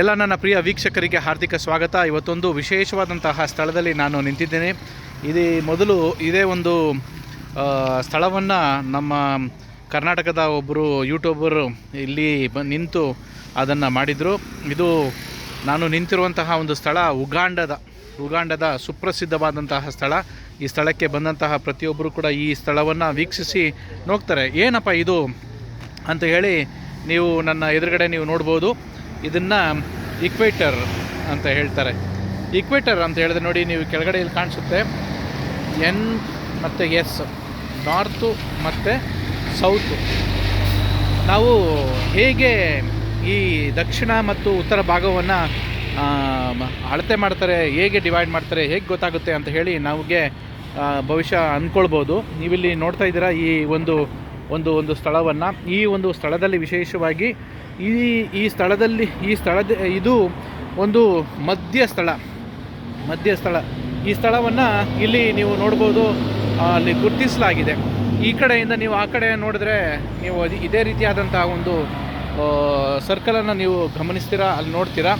ಎಲ್ಲ ನನ್ನ ಪ್ರಿಯ ವೀಕ್ಷಕರಿಗೆ ಹಾರ್ದಿಕ ಸ್ವಾಗತ. ಇವತ್ತೊಂದು ವಿಶೇಷವಾದಂತಹ ಸ್ಥಳದಲ್ಲಿ ನಾನು ನಿಂತಿದ್ದೇನೆ. ಇದು ಮೊದಲು ಇದೇ ಒಂದು ಸ್ಥಳವನ್ನು ನಮ್ಮ ಕರ್ನಾಟಕದ ಒಬ್ಬರು ಯೂಟ್ಯೂಬರು ಇಲ್ಲಿ ಬ, ನಿಂತು ಅದನ್ನು ಮಾಡಿದರು. ಇದು ನಾನು ನಿಂತಿರುವಂತಹ ಒಂದು ಸ್ಥಳ, ಉಗಾಂಡದ ಉಗಾಂಡದ ಸುಪ್ರಸಿದ್ಧವಾದಂತಹ ಸ್ಥಳ. ಈ ಸ್ಥಳಕ್ಕೆ ಬಂದಂತಹ ಪ್ರತಿಯೊಬ್ಬರು ಕೂಡ ಈ ಸ್ಥಳವನ್ನು ವೀಕ್ಷಿಸಿ ನೋಡ್ತಾರೆ ಏನಪ್ಪ ಇದು? ಅಂತ ಹೇಳಿ ನೀವು ನನ್ನ ಎದುರುಗಡೆ ನೀವು ನೋಡ್ಬೋದು. ಇದನ್ನು ಇಕ್ವೇಟರ್ ಅಂತ ಹೇಳ್ತಾರೆ. ಇಕ್ವೇಟರ್ ಅಂತ ಹೇಳಿದ್ರೆ ನೋಡಿ, ನೀವು ಕೆಳಗಡೆ ಇಲ್ಲಿ ಕಾಣಿಸುತ್ತೆ. ಎನ್ ಮತ್ತು ಎಸ್ ನಾರ್ತು ಮತ್ತು ಸೌತು ನಾವು ಹೇಗೆ ಈ ದಕ್ಷಿಣ ಮತ್ತು ಉತ್ತರ ಭಾಗವನ್ನು ಅಳತೆ ಮಾಡ್ತಾರೆ, ಹೇಗೆ ಡಿವೈಡ್ ಮಾಡ್ತಾರೆ, ಹೇಗೆ ಗೊತ್ತಾಗುತ್ತೆ ಅಂತ ಹೇಳಿ ನಮಗೆ ಭವಿಷ್ಯ ಅಂದ್ಕೊಳ್ಬೋದು ನೀವಿಲ್ಲಿ ನೋಡ್ತಾ ಇದ್ದೀರಾ ಈ ಒಂದು ಒಂದು ಒಂದು ಸ್ಥಳವನ್ನು. ಈ ಒಂದು ಸ್ಥಳದಲ್ಲಿ ವಿಶೇಷವಾಗಿ ಈ ಈ ಸ್ಥಳದಲ್ಲಿ, ಈ ಸ್ಥಳದ, ಇದು ಒಂದು ಮಧ್ಯ ಸ್ಥಳ. ಮಧ್ಯ ಸ್ಥಳ. ಈ ಸ್ಥಳವನ್ನು ಇಲ್ಲಿ ನೀವು ನೋಡ್ಬೋದು ಅಲ್ಲಿ ಗುರುತಿಸಲಾಗಿದೆ. ಈ ಕಡೆಯಿಂದ ನೀವು ಆ ಕಡೆ ನೋಡಿದ್ರೆ ನೀವು ಇದೇ ರೀತಿಯಾದಂತಹ ಒಂದು ಸರ್ಕಲನ್ನು ನೀವು ಗಮನಿಸ್ತೀರಾ, ಅಲ್ಲಿ ನೋಡ್ತೀರಾ.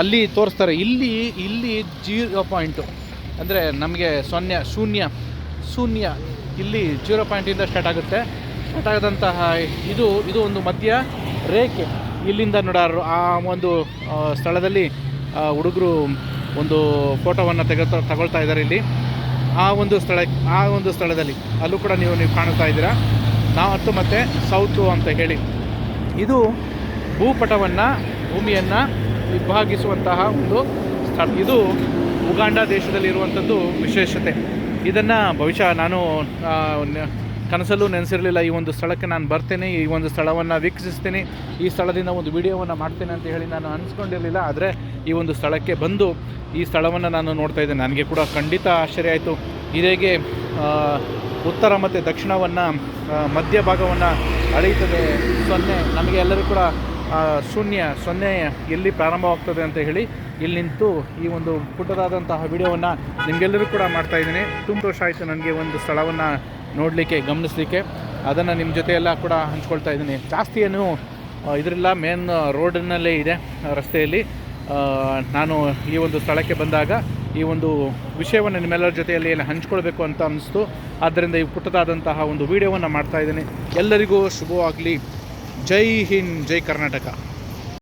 ಅಲ್ಲಿ ತೋರಿಸ್ತಾರೆ. ಇಲ್ಲಿ ಇಲ್ಲಿ ಜೀರೋ ಪಾಯಿಂಟು ಅಂದರೆ ನಮಗೆ ಸೊನ್ನೆ, ಶೂನ್ಯ ಶೂನ್ಯ. ಇಲ್ಲಿ ಜೀರೋ ಪಾಯಿಂಟಿಂದ ಸ್ಟಾರ್ಟ್ ಆಗುತ್ತೆ. ಸ್ಟಾರ್ಟ್ ಆದಂತಹ ಇದು ಇದು ಒಂದು ಮಧ್ಯ ರೇಖೆ. ಇಲ್ಲಿಂದ ನೋಡಾರು, ಆ ಒಂದು ಸ್ಥಳದಲ್ಲಿ ಹುಡುಗರು ಒಂದು ಫೋಟೋವನ್ನು ತೆಗೆ ತಗೊಳ್ತಾ ಇದ್ದಾರೆ ಇಲ್ಲಿ. ಆ ಒಂದು ಸ್ಥಳ, ಆ ಒಂದು ಸ್ಥಳದಲ್ಲಿ, ಅಲ್ಲೂ ಕೂಡ ನೀವು ನೀವು ಕಾಣ್ತಾ ಇದ್ದೀರಾ? ನಾರ್ತ್ ಮತ್ತು ಸೌತು ಅಂತ ಹೇಳಿ. ಇದು ಭೂಪಟವನ್ನು, ಭೂಮಿಯನ್ನು ವಿಭಾಗಿಸುವಂತಹ ಒಂದು ಸ್ಥಳ. ಇದು ಉಗಾಂಡ ದೇಶದಲ್ಲಿರುವಂಥದ್ದು ವಿಶೇಷತೆ. ಇದನ್ನು ಬಹುಶಃ ನಾನು ಕನಸಲ್ಲೂ ನೆನೆಸಿರಲಿಲ್ಲ. ಈ ಒಂದು ಸ್ಥಳಕ್ಕೆ ನಾನು ಬರ್ತೇನೆ. ಈ ಒಂದು ಸ್ಥಳವನ್ನು ವೀಕ್ಷಿಸ್ತೀನಿ. ಈ ಸ್ಥಳದಿಂದ ಒಂದು ವಿಡಿಯೋವನ್ನು ಮಾಡ್ತೇನೆ ಅಂತ ಹೇಳಿ ನಾನು ಅನಿಸ್ಕೊಂಡಿರಲಿಲ್ಲ. ಆದರೆ ಈ ಒಂದು ಸ್ಥಳಕ್ಕೆ ಬಂದು ಈ ಸ್ಥಳವನ್ನು ನಾನು ನೋಡ್ತಾ ಇದ್ದೇನೆ. ನನಗೆ ಕೂಡ ಖಂಡಿತ ಆಶ್ಚರ್ಯ ಆಯಿತು. ಇದೇಗೆ ಉತ್ತರ ಮತ್ತು ದಕ್ಷಿಣವನ್ನು ಮಧ್ಯ ಭಾಗವನ್ನು ಅಳೆಯುತ್ತದೆ ಸೊನ್ನೆ, ನಮಗೆ ಎಲ್ಲರೂ ಕೂಡ ಶೂನ್ಯ, ಸೊನ್ನೆ ಎಲ್ಲಿ ಪ್ರಾರಂಭವಾಗ್ತದೆ ಅಂತ ಹೇಳಿ ಇಲ್ಲಿ ನಿಂತು ಈ ಒಂದು ಪುಟ್ಟದಾದಂತಹ ವಿಡಿಯೋವನ್ನು ನಿಮಗೆಲ್ಲರೂ ಕೂಡ ಮಾಡ್ತಾ ಇದ್ದೀನಿ. ತುಂಬ ಖುಷಿ ಆಯಿತು ನನಗೆ ಒಂದು ಸ್ಥಳವನ್ನು ನೋಡಲಿಕ್ಕೆ, ಗಮನಿಸಲಿಕ್ಕೆ. ಅದನ್ನು ನಿಮ್ಮ ಜೊತೆ ಎಲ್ಲ ಕೂಡ ಹಂಚ್ಕೊಳ್ತಾ ಇದ್ದೀನಿ. ಜಾಸ್ತಿ ಏನು ಇದರಲ್ಲ ಮೇನ್ ರೋಡಿನಲ್ಲೇ ಇದೆ, ರಸ್ತೆಯಲ್ಲಿ. ನಾನು ಈ ಒಂದು ಸ್ಥಳಕ್ಕೆ ಬಂದಾಗ ಈ ಒಂದು ವಿಷಯವನ್ನು ನಿಮ್ಮೆಲ್ಲರ ಜೊತೆಯಲ್ಲಿ ಏನು ಹಂಚ್ಕೊಳ್ಬೇಕು ಅಂತ ಅನ್ನಿಸ್ತು ಆದ್ದರಿಂದ ಈ ಪುಟ್ಟದಾದಂತಹ ಒಂದು ವಿಡಿಯೋವನ್ನು ಮಾಡ್ತಾ ಇದ್ದೀನಿ. ಎಲ್ಲರಿಗೂ ಶುಭವಾಗಲಿ. ಜೈ ಹಿಂದ್, ಜೈ ಕರ್ನಾಟಕ.